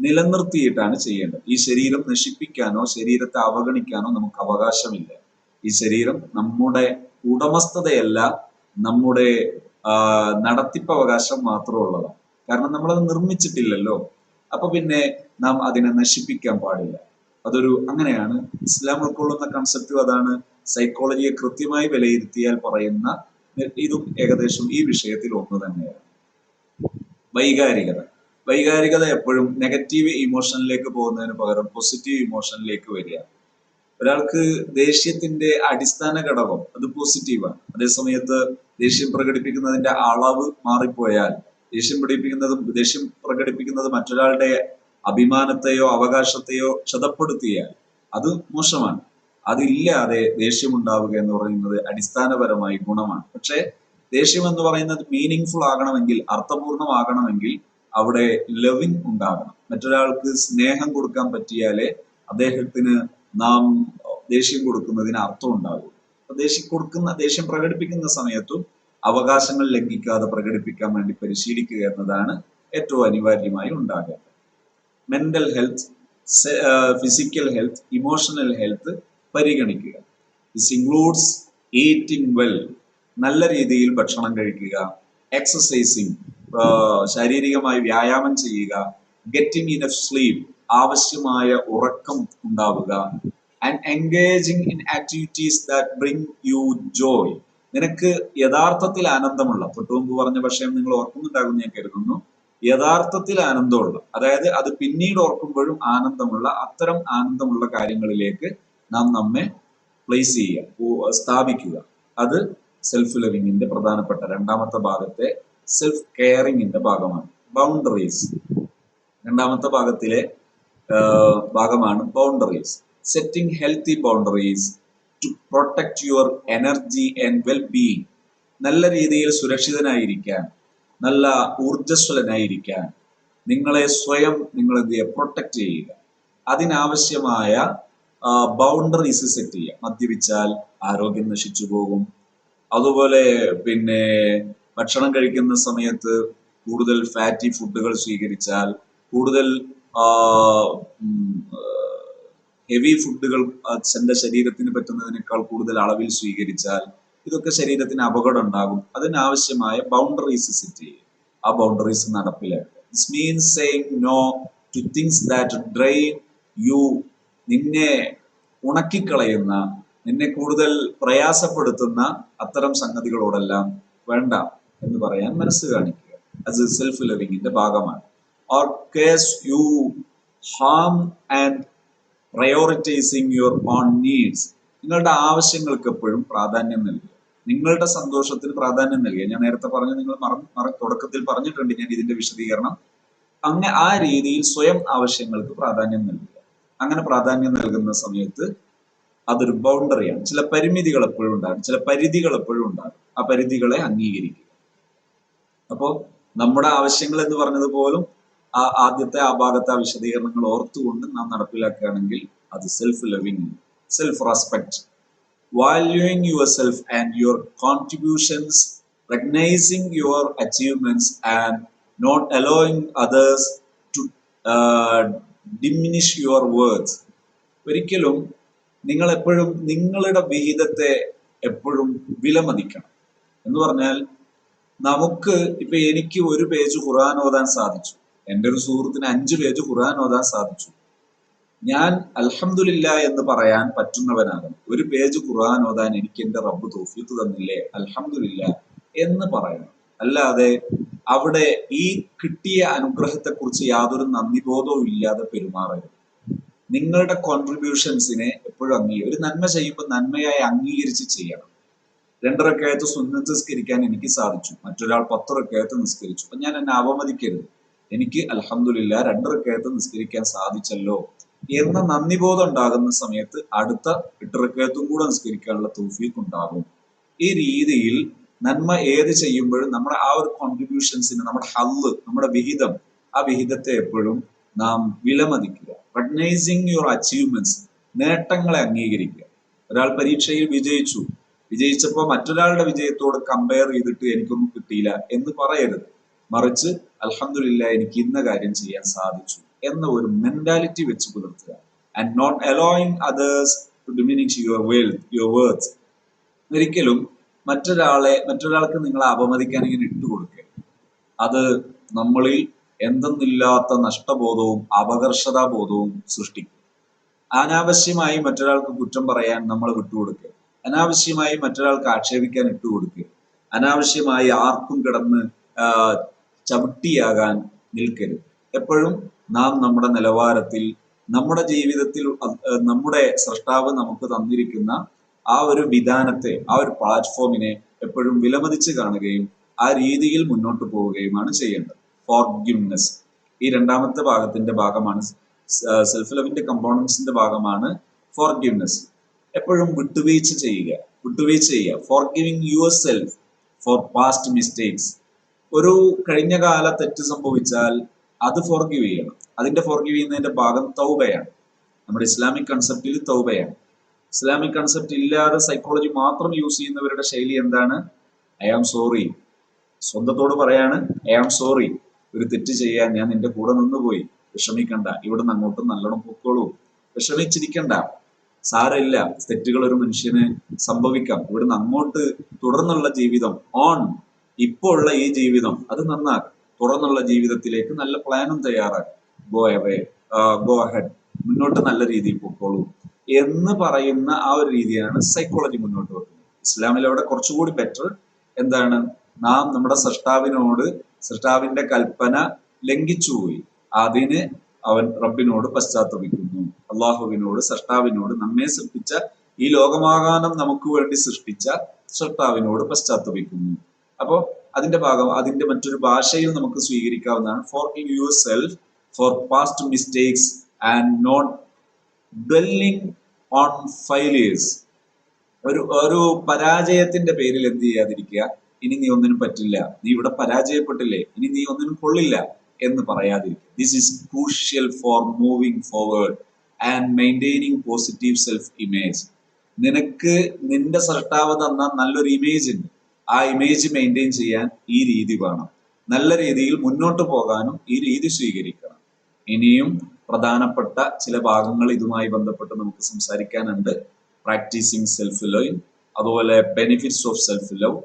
നിലനിർത്തിയിട്ടാണ് ചെയ്യേണ്ടത്. ഈ ശരീരം നശിപ്പിക്കാനോ ശരീരത്തെ അവഗണിക്കാനോ നമുക്ക് അവകാശമില്ല. ഈ ശരീരം നമ്മുടെ ഉടമസ്ഥതയല്ല നമ്മുടെ നടത്തിപ്പവകാശം മാത്രമുള്ളതാണ്. കാരണം നമ്മളത് നിർമ്മിച്ചിട്ടില്ലല്ലോ. അപ്പൊ പിന്നെ നാം അതിനെ നശിപ്പിക്കാൻ പാടില്ല. അതൊരു അങ്ങനെയാണ്. ഇസ്ലാം ഉൾക്കൊള്ളുന്ന കൺസെപ്റ്റും അതാണ്. സൈക്കോളജിയെ കൃത്യമായി വിലയിരുത്തിയാൽ പറയുന്ന ഇതും ഏകദേശം ഈ വിഷയത്തിൽ ഒന്ന് തന്നെയാണ്. വൈകാരികത. വൈകാരികത എപ്പോഴും നെഗറ്റീവ് ഇമോഷനിലേക്ക് പോകുന്നതിന് പകരം പോസിറ്റീവ് ഇമോഷനിലേക്ക് വരിക. ഒരാൾക്ക് ദേഷ്യത്തിന്റെ അടിസ്ഥാന ഘടകം അത് പോസിറ്റീവാണ്. അതേസമയത്ത് ദേഷ്യം പ്രകടിപ്പിക്കുന്നതിന്റെ അളവ് മാറിപ്പോയാൽ ദേഷ്യം പ്രകടിപ്പിക്കുന്നതും ദേഷ്യം പ്രകടിപ്പിക്കുന്നത് മറ്റൊരാളുടെ അഭിമാനത്തെയോ അവകാശത്തെയോ ക്ഷതപ്പെടുത്തിയാൽ അത് മോശമാണ്. അതില്ലാതെ ദേഷ്യമുണ്ടാവുക എന്ന് പറയുന്നത് അടിസ്ഥാനപരമായി ഗുണമാണ്. പക്ഷേ ദേഷ്യം എന്ന് പറയുന്നത് മീനിങ് ഫുൾ ആകണമെങ്കിൽ അർത്ഥപൂർണമാകണമെങ്കിൽ അവിടെ ലവിങ് ഉണ്ടാകണം. മറ്റൊരാൾക്ക് സ്നേഹം കൊടുക്കാൻ പറ്റിയാലേ അദ്ദേഹത്തിന് നാം ദേഷ്യം കൊടുക്കുന്നതിന് അർത്ഥം ഉണ്ടാകും ദേഷ്യം കൊടുക്കുന്ന ദേഷ്യം പ്രകടിപ്പിക്കുന്ന സമയത്തും അവകാശങ്ങൾ ലംഘിക്കാതെ പ്രകടിപ്പിക്കാൻ വേണ്ടി പരിശീലിക്കുക എന്നതാണ് ഏറ്റവും അനിവാര്യമായി ഉണ്ടാകേണ്ടത്. Mental health physical health emotional health പരിഗണിക്കുക. ദിസ് ഇൻക്ലൂഡ്സ് ഈറ്റിംഗ് വെൽ നല്ല രീതിയിൽ ഭക്ഷണം കഴിക്കുക. എക്സസൈസിങ് ശാരീരികമായി വ്യായാമം ചെയ്യുക. ഗെറ്റിംഗ് ഇൻ സ്ലീപ്പ് ആവശ്യമായ ഉറക്കം ഉണ്ടാവുക. And engaging in activities that bring you joy നിനക്ക് യഥാർത്ഥത്തിൽ ആനന്ദമുള്ള പൊട്ടുമ്പ് പറഞ്ഞ വിഷയം നിങ്ങൾ ഓർക്കുന്നുണ്ടാകും ഞാൻ കരുതുന്നു. യഥാർത്ഥത്തിൽ ആനന്ദമുള്ള അതായത് അത് പിന്നീട് ഓർക്കുമ്പോഴും ആനന്ദമുള്ള അത്തരം ആനന്ദമുള്ള കാര്യങ്ങളിലേക്ക് നാം നമ്മെ പ്ലേസ് ചെയ്യുക സ്ഥാപിക്കുക. അത് സെൽഫ് ലവിങ്ങിന്റെ പ്രധാനപ്പെട്ട രണ്ടാമത്തെ ഭാഗത്തെ സെൽഫ് കെയറിങ്ങിന്റെ ഭാഗമാണ്. ബൗണ്ടറീസ് രണ്ടാമത്തെ ഭാഗത്തിലെ ഭാഗമാണ് boundaries setting healthy boundaries to protect your energy and wellbeing നല്ല രീതിയിൽ സുരക്ഷിതനായിരിക്കാൻ നല്ല ഊർജസ്വലനായിരിക്കാൻ നിങ്ങളെ സ്വയം നിങ്ങൾ ചെയ്യുക? പ്രൊട്ടക്ട് ചെയ്യുക. അതിനാവശ്യമായ ബൗണ്ടറീസ് സെറ്റ് ചെയ്യുക. മദ്യപിച്ചാൽ ആരോഗ്യം നശിച്ചു പോകും. അതുപോലെ പിന്നെ ഭക്ഷണം കഴിക്കുന്ന സമയത്ത് കൂടുതൽ ഫാറ്റി ഫുഡുകൾ സ്വീകരിച്ചാൽ കൂടുതൽ ഹെവി ഫുഡുകൾ എന്റെ ശരീരത്തിന് പറ്റുന്നതിനേക്കാൾ കൂടുതൽ അളവിൽ സ്വീകരിച്ചാൽ ഇതൊക്കെ ശരീരത്തിന് അപകടം ഉണ്ടാകും. അതിനാവശ്യമായ ബൗണ്ടറീസ് സെറ്റ് ചെയ്യുക. ആ ബൗണ്ടറീസ് നടപ്പിലാക്കുക. This means saying no to things that drain you നിന്നെ ഉണക്കിക്കളയുന്ന നിന്നെ കൂടുതൽ പ്രയാസപ്പെടുത്തുന്ന അത്തരം സംഗതികളോടെല്ലാം വേണ്ട എന്ന് പറയാൻ മനസ്സ് കാണിക്കുക. അത് സെൽഫ് ലിവിങ്ങിന്റെ ഭാഗമാണ്. Or cause you harm and prioritising your own needs നിങ്ങളുടെ ആവശ്യങ്ങൾക്ക് എപ്പോഴും പ്രാധാന്യം നൽകുക. നിങ്ങളുടെ സന്തോഷത്തിന് പ്രാധാന്യം നൽകുക. ഞാൻ നേരത്തെ പറഞ്ഞു നിങ്ങൾ മറ തുടക്കത്തിൽ പറഞ്ഞിട്ടുണ്ട് ഞാൻ ഇതിന്റെ വിശദീകരണം. അങ്ങനെ ആ രീതിയിൽ സ്വയം ആവശ്യങ്ങൾക്ക് പ്രാധാന്യം നൽകുക. അങ്ങനെ പ്രാധാന്യം നൽകുന്ന സമയത്ത് അതൊരു ബൗണ്ടറിയാണ് ചില പരിമിതികൾ എപ്പോഴും ഉണ്ടാകും. ചില പരിധികൾ എപ്പോഴും ഉണ്ടാകും. ആ പരിധികളെ അംഗീകരിക്കുക. അപ്പോൾ നമ്മുടെ ആവശ്യങ്ങൾ എന്ന് പറഞ്ഞതുപോലും ആ ആദ്യത്തെ ആ ഭാഗത്തെ ആ വിശദീകരണങ്ങൾ ഓർത്തുകൊണ്ട് നാം നടപ്പിലാക്കുകയാണെങ്കിൽ അത് self loving self respect valuing yourself and your contributions recognising your achievements and not allowing others uh, diminish your worth ഒരിക്കലും നിങ്ങൾ എപ്പോഴും നിങ്ങളുടെ വിഹിതത്തെ എപ്പോഴും വിലമതിക്കണം. എന്ന് പറഞ്ഞാൽ നമുക്ക് ഇപ്പൊ എനിക്ക് ഒരു പേജ് ഖുർആൻ ഓതാൻ സാധിച്ചു. എന്റെ ഒരു സുഹൃത്തിന് അഞ്ച് പേജ് ഖുർആൻ ഓതാൻ സാധിച്ചു. ഞാൻ അൽഹമില്ല എന്ന് പറയാൻ പറ്റുന്നവനാകും ഒരു പേജ് ഖുർആൻ ഓതാൻ എനിക്ക് എന്റെ റബ്ബ് തോഫീത്ത് തന്നില്ലേ? അൽഹമില്ല എന്ന് പറയണം. അല്ലാതെ അവിടെ ഈ കിട്ടിയ അനുഗ്രഹത്തെക്കുറിച്ച് യാതൊരു നന്ദിബോധവും ഇല്ലാതെ പെരുമാറരുത്. നിങ്ങളുടെ കോൺട്രിബ്യൂഷൻസിനെ എപ്പോഴും അംഗീകരിക്കും ഒരു നന്മ ചെയ്യുമ്പോൾ നന്മയായി അംഗീകരിച്ച് ചെയ്യണം. രണ്ടരക്കയത്ത് സുന്നത്ത് നിസ്കരിക്കാൻ എനിക്ക് സാധിച്ചു. മറ്റൊരാൾ പത്തരക്കായത്ത് നിസ്കരിച്ചു. അപ്പൊ ഞാൻ എന്നെ അവമതിക്കരുത്. എനിക്ക് അലഹമില്ല രണ്ടരക്കയത്ത് നിസ്കരിക്കാൻ സാധിച്ചല്ലോ എന്ന നന്ദിബോധം ഉണ്ടാകുന്ന സമയത്ത് അടുത്ത എട്ടരക്കായത്തും കൂടെ നിസ്കരിക്കാനുള്ള തൗഫീഖ് ഉണ്ടാകും. ഈ രീതിയിൽ നന്മ ഏത് ചെയ്യുമ്പോഴും നമ്മുടെ ആ ഒരു കോൺട്രിബ്യൂഷൻസിന് നമ്മുടെ ഹല്ല് നമ്മുടെ വിഹിതം ആ വിഹിതത്തെ എപ്പോഴും നാം വിലമതിക്കുക. റെക്കഗ്നൈസിങ് യുവർ അച്ചീവ്മെന്റ്സ് നേട്ടങ്ങളെ അംഗീകരിക്കുക. ഒരാൾ പരീക്ഷയിൽ വിജയിച്ചു. വിജയിച്ചപ്പോൾ മറ്റൊരാളുടെ വിജയത്തോട് കമ്പയർ ചെയ്തിട്ട് എനിക്കൊന്നും കിട്ടിയില്ല എന്ന് പറയരുത്. മറിച്ച് അലഹമില്ല എനിക്ക് ഇന്ന കാര്യം ചെയ്യാൻ സാധിച്ചു എന്ന ഒരു മെന്റാലിറ്റി വെച്ച് പുലർത്തുക. And not allowing others to diminish your wealth your worth ഒരിക്കലും മറ്റൊരാളെ മറ്റൊരാൾക്ക് നിങ്ങളെ അപമതിക്കാൻ ഇങ്ങനെ ഇട്ടുകൊടുക്കുക അത് നമ്മളിൽ എന്തെന്നില്ലാത്ത നഷ്ടബോധവും അപകർഷതാബോധവും സൃഷ്ടിക്കും. അനാവശ്യമായി മറ്റൊരാൾക്ക് കുറ്റം പറയാൻ നമ്മൾ വിട്ടുകൊടുക്കുക അനാവശ്യമായി മറ്റൊരാൾക്ക് ആക്ഷേപിക്കാൻ ഇട്ടുകൊടുക്കുക അനാവശ്യമായി ആർക്കും കിടന്ന് ചവിട്ടിയാകാൻ നിൽക്കരുത്. എപ്പോഴും നാം നമ്മുടെ നിലവാരത്തിൽ നമ്മുടെ ജീവിതത്തിൽ നമ്മുടെ സൃഷ്ടാവ് നമുക്ക് തന്നിരിക്കുന്ന ആ ഒരു വിധാനത്തെ ആ ഒരു പ്ലാറ്റ്ഫോമിനെ എപ്പോഴും വിലമതിച്ച് കാണുകയും ആ രീതിയിൽ മുന്നോട്ട് പോവുകയുമാണ് ചെയ്യേണ്ടത്. ഫോർ ഫോർഗിവ്നെസ് ഈ രണ്ടാമത്തെ ഭാഗത്തിന്റെ ഭാഗമാണ് സെൽഫ് ലവിന്റെ കമ്പോണൻസിന്റെ ഭാഗമാണ് ഫോർ ഫോർഗിവ്നെസ് എപ്പോഴും വിട്ടുവീഴ്ച ചെയ്യുക വിട്ടുവീഴ്ച ചെയ്യുക. Forgiving yourself for past mistakes ഒരു കഴിഞ്ഞ കാല തെറ്റ് സംഭവിച്ചാൽ അത് ഫോർഗിവ് ചെയ്യണം. അതിന്റെ ഫോർഗിവ് ചെയ്യുന്നതിന്റെ ഭാഗം തൗബയാണ്. നമ്മുടെ ഇസ്ലാമിക് കൺസെപ്റ്റിൽ തൗബയാണ്. ഇസ്ലാമിക് കൺസെപ്റ്റ് ഇല്ലാതെ സൈക്കോളജി മാത്രം യൂസ് ചെയ്യുന്നവരുടെ ശൈലി എന്താണ്? ഐ ആം സോറി സ്വന്തത്തോട് പറയാണ് ഐ ആം സോറി ഒരു തെറ്റ് ചെയ്യാൻ ഞാൻ നിന്റെ കൂടെ നിന്നുപോയി. വിഷമിക്കണ്ട. ഇവിടെ നിന്ന് അങ്ങോട്ട് നല്ലോണം പൊക്കോളൂ. വിഷമിച്ചിരിക്കണ്ട. സാരമില്ല. തെറ്റുകൾ ഒരു മനുഷ്യന് സംഭവിക്കാം. ഇവിടുന്ന് അങ്ങോട്ട് തുടർന്നുള്ള ജീവിതം ഓൺ ഇപ്പോൾ ഉള്ള ഈ ജീവിതം അത് നന്നാക്കും. തുറന്നുള്ള ജീവിതത്തിലേക്ക് നല്ല പ്ലാനും തയ്യാറാക്കും. ഗോ അവേ ഗോ അഹെഡ് മുന്നോട്ട് നല്ല രീതിയിൽ പൊക്കോളൂ. എന്ന് പറയുന്ന ആ ഒരു രീതിയാണ് സൈക്കോളജി മുന്നോട്ട് വെക്കുന്നത് ഇസ്ലാമിൽ അവിടെ കുറച്ചുകൂടി ബെറ്റർ എന്താണ്? നാം നമ്മുടെ സൃഷ്ടാവിനോട് സൃഷ്ടാവിന്റെ കൽപ്പന ലംഘിച്ചുപോയി അതിന് അവൻ റബ്ബിനോട് പശ്ചാത്തപിക്കുന്നു. അള്ളാഹുവിനോട് സൃഷ്ടാവിനോട് നമ്മെ സൃഷ്ടിച്ച ഈ ലോകമാകാനം നമുക്ക് വേണ്ടി സൃഷ്ടിച്ച സൃഷ്ടാവിനോട് പശ്ചാത്തപിക്കുന്നു. അപ്പോൾ അതിന്റെ ഭാഗം അതിന്റെ മറ്റൊരു ഭാഷയിൽ നമുക്ക് സ്വീകരിക്കാവുന്നതാണ് for yourself for past mistakes and not dwelling on failures ഒരു ഒരു പരാജയത്തിന്റെ പേരിൽ എന്ത് ചെയ്യാതിരിക്കുക? ഇനി നീ ഒന്നിനും പറ്റില്ല. നീ ഇവിടെ പരാജയപ്പെട്ടില്ലേ? ഇനി നീ ഒന്നിനും കൊള്ളില്ല എന്ന് പറയാതിരിക്കുക. This is crucial for moving forward and maintaining positive self image നിനക്ക് നിന്റെ സർട്ടാവ് തന്ന നല്ലൊരു ഇമേജ് ഉണ്ട്. ആ ഇമേജ് മെയിന്റെയിൻ ചെയ്യാൻ ഈ രീതി വേണം. നല്ല രീതിയിൽ മുന്നോട്ട് പോകാനും ഈ രീതി സ്വീകരിക്കണം. ഇനിയും പ്രധാനപ്പെട്ട ചില ഭാഗങ്ങൾ ഇതുമായി ബന്ധപ്പെട്ട് നമുക്ക് സംസാരിക്കാനുണ്ട്. പ്രാക്ടീസിങ് സെൽഫ് ലവ് അതുപോലെ ബെനിഫിറ്റ്സ് ഓഫ് സെൽഫ് ലവ്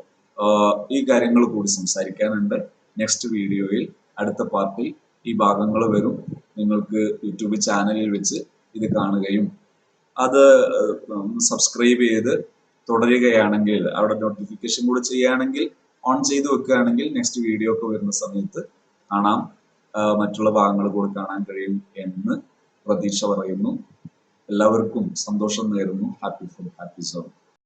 ഈ കാര്യങ്ങൾ കൂടി സംസാരിക്കാനുണ്ട്. നെക്സ്റ്റ് വീഡിയോയിൽ അടുത്ത പാർട്ടിൽ ഈ ഭാഗങ്ങൾ വരും. നിങ്ങൾക്ക് യൂട്യൂബ് ചാനലിൽ വെച്ച് ഇത് കാണുകയും അത് സബ്സ്ക്രൈബ് ചെയ്ത് തുടരുകയാണെങ്കിൽ അവിടെ നോട്ടിഫിക്കേഷൻ കൂടെ ചെയ്യുകയാണെങ്കിൽ ഓൺ ചെയ്ത് വെക്കുകയാണെങ്കിൽ നെക്സ്റ്റ് വീഡിയോ ഒക്കെ വരുന്ന സമയത്ത് കാണാം. മറ്റുള്ള ഭാഗങ്ങൾ കൂടെ കാണാൻ കഴിയും എന്ന് പ്രതീക്ഷ പറയുന്നു. എല്ലാവർക്കും സന്തോഷം നേരുന്നു. Happy food happy zone